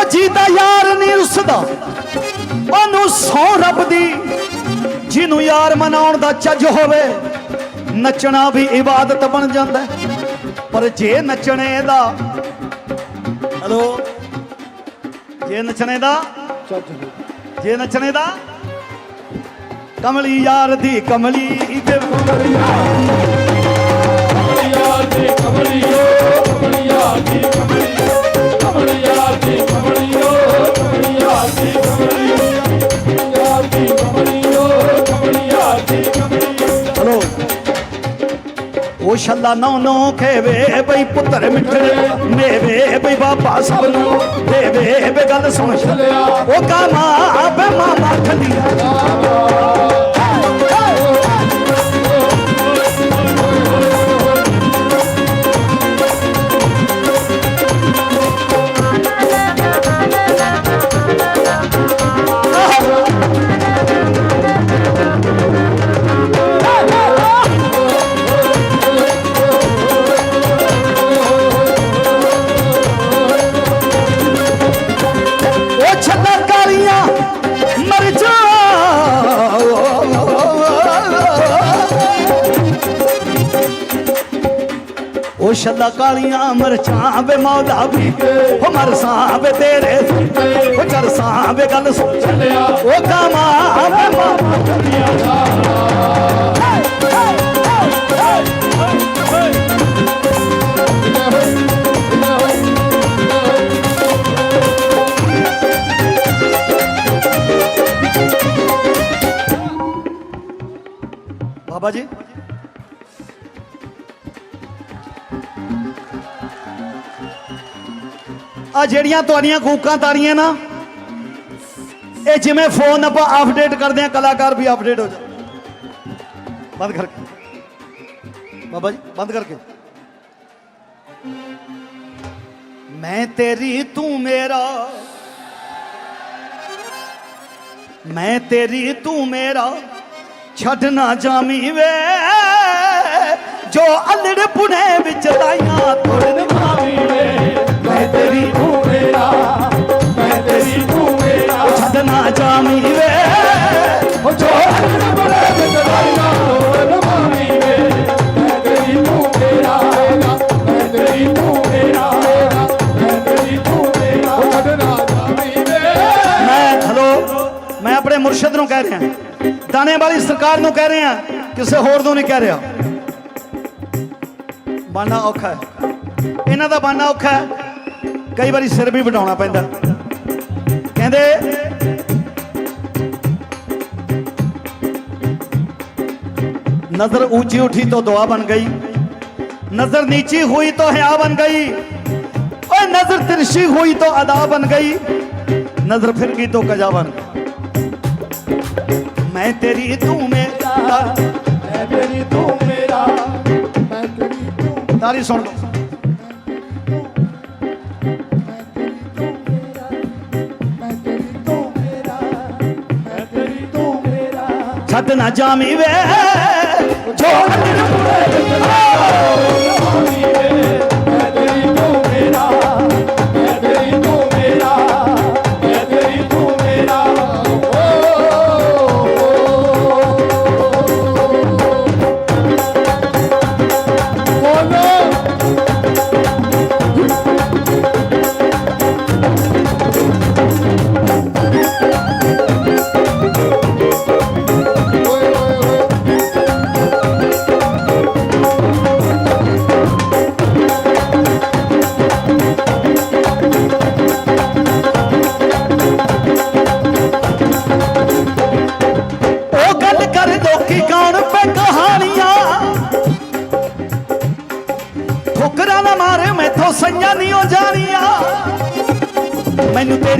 ਨੱਚਦਾ ਉਹਨੂੰ ਸੌ ਰੱਬ ਦੀ, ਜਿਹਨੂੰ ਯਾਰ ਮਨਾਉਣ ਦਾ ਚੱਜ ਹੋਵੇ, ਨੱਚਣਾ ਵੀ ਇਬਾਦਤ ਬਣ ਜਾਂਦਾ ਪਰ ਜੇ ਨੱਚਣੇ ਦਾ, ਹਲੋ, ਜੇ ਨੱਚਣੇ ਦਾ, ਜੇ ਨੱਚਣੇ ਦਾ, ਕਮਲੀ ਯਾਰ ਦੀ ਕਮਲੀ ਤੇ ਹਲੋ ਉਹ ਛੱਲਾ ਨੌ ਨੌ ਖੇਵੇ ਬਈ ਪੁੱਤਰ ਮਿੱਠੜੇ ਮੇਵੇ ਬਈ ਬਾਬਾ ਸਭ ਨੂੰ ਦੇਵੇ ਬਈ ਗੱਲ ਸੁਣ। ਛੱਲਿਆ ਉਹ ਕਾਮਾ ਬੇ ਮਾਮਾ ਖਲੀਆ ਉਹ ਛੱਲਾ ਕਾਲੀਆਂ ਮਰਚਾਂ ਵੇ ਮੌਲਾ ਵੀ ਉਹ ਮਰਸਾਂ ਵੇ ਤੇਰੇ ਉਹ ਚਰਸਾਂ ਵੇ ਗੱਲ ਸੁਣ ਚੱਲਿਆ। ਉਹ ਕਾਮਾ ਵੇ ਮਾਮਾ ਬਾਬਾ ਜੀ। ਆ ਜਿਹੜੀਆਂ ਤੁਹਾਡੀਆਂ ਕੂਕਾਂ ਤਾਰੀਆਂ ਨਾ, ਇਹ ਜਿਵੇਂ ਫੋਨ ਆਪਾਂ ਅਪਡੇਟ ਕਰਦੇ ਆ ਕਲਾਕਾਰ ਵੀ ਅਪਡੇਟ ਹੋ ਜਾ ਬੰਦ ਕਰਕੇ। ਬਾਬਾ ਜੀ, ਬੰਦ ਕਰਕੇ। ਮੈਂ ਤੇਰੀ, ਤੂੰ ਮੇਰਾ। ਮੈਂ ਤੇਰੀ, ਤੂੰ ਮੇਰਾ। ਛੱਡ ਨਾ ਜਾਮੀ ਵੇ। ਜੋ ਅਲੜ ਪੁਣੇ ਵਿੱਚ ਲਾਈਆਂ ਤੋੜਨ ਮਾਵੀ ਕਹਿ ਰਿਹਾ ਦਾਣੇ ਵਾਲੀ ਸਰਕਾਰ ਨੂੰ ਕਹਿ ਰਿਹਾ ਕਿਸੇ ਹੋਰ ਨੂੰ ਨਹੀਂ ਕਹਿ ਰਿਹਾ ਬਾਨਾ ਔਖਾ ਹੈ ਇਹਨਾਂ ਦਾ ਬਾਨਾ ਔਖਾ ਹੈ ਕਈ ਵਾਰੀ ਸਿਰ ਵੀ ਵਡਾਉਣਾ ਪੈਂਦਾ ਕਹਿੰਦੇ नजर ऊंची उठी तो दुआ बन गई नजर नीची हुई तो हया बन गई और नजर तिरछी हुई तो अदा बन गई नजर फिर गई तो कजा बन गई मैं तेरी तू मेरा ਮੈਂ ਤੇਰੀ ਤੂੰ ਮੇਰਾ ਮੈਂ ਤੇਰੀ ਤੂੰ ਮੇਰਾ ਮੈਂ ਤੇਰੀ ਤੂੰ ਤਾਰੀ ਸੁਣ ਲਓ ਛੱਡ ਨਾ ਜਾਮੀ ਵੇ ਛੋੜ ਨਾ ਜਾਮੀ ਵੇ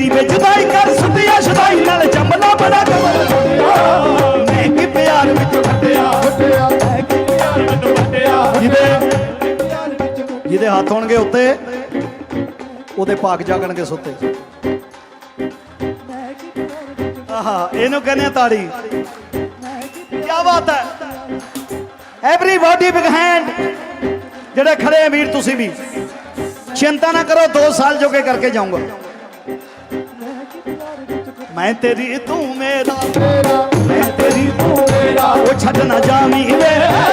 ਮੈਨੂੰ ਤੇਰੀ ਬੇਜੁਦਾਈ ਕਰ ਸੁੱਤਿਆ ਸ਼ਦਾਈ ਨਾਲ ਜੰਮਣਾ ਬੜਾ ਕਮਲ ਮੈਂ ਕੀ ਪਿਆਰ ਵਿੱਚ ਫੱਟਿਆ ਫਟਿਆ ਮੈਂ ਕਿ ਯਾਰ ਮੈਨੂੰ ਫਟਿਆ ਜਿਹਦੇ ਜਿਹਦੇ ਹੱਥ ਹੋਣਗੇ ਉੱਤੇ, ਉਹਦੇ ਪਾਕ ਜਾਗਣਗੇ ਸੁੱਤੇ। ਮੈਂ ਆਹਾ, ਇਹਨੂੰ ਕਹਿੰਦੇ ਆ ਤਾੜੀ। ਮੈਂ ਕੀ ਬਾਤ ਹੈ। ਐਵਰੀਬਾਡੀ ਬਿਗ ਹੈਂਡ ਜਿਹੜੇ ਖੜੇ ਆ ਵੀਰ ਤੁਸੀਂ ਵੀ। ਚਿੰਤਾ ਨਾ ਕਰੋ 2 ਸਾਲ ਜੋਗੇ ਕਰਕੇ ਜਾਊਂਗਾ। ਮੈਂ ਤੇਰੀ ਤੂੰ ਮੇਰਾ ਮੇਰਾ ਮੈਂ ਤੇਰੀ ਤੂੰ ਮੇਰਾ। ਉਹ ਛੱਡ ਨਾ ਜਾਵੀਂ ਵੇ।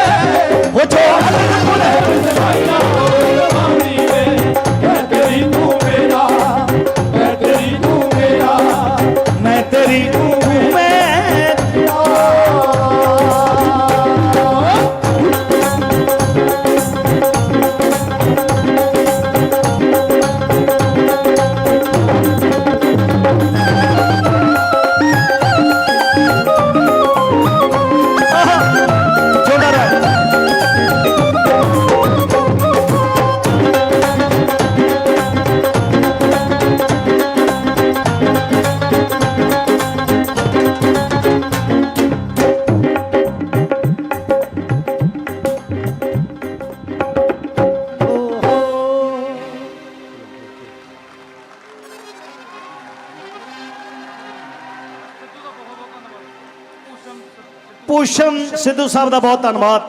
ਪੂਸ਼ਮ ਸਿੱਧੂ ਸਾਹਿਬ ਦਾ ਬਹੁਤ ਧੰਨਵਾਦ।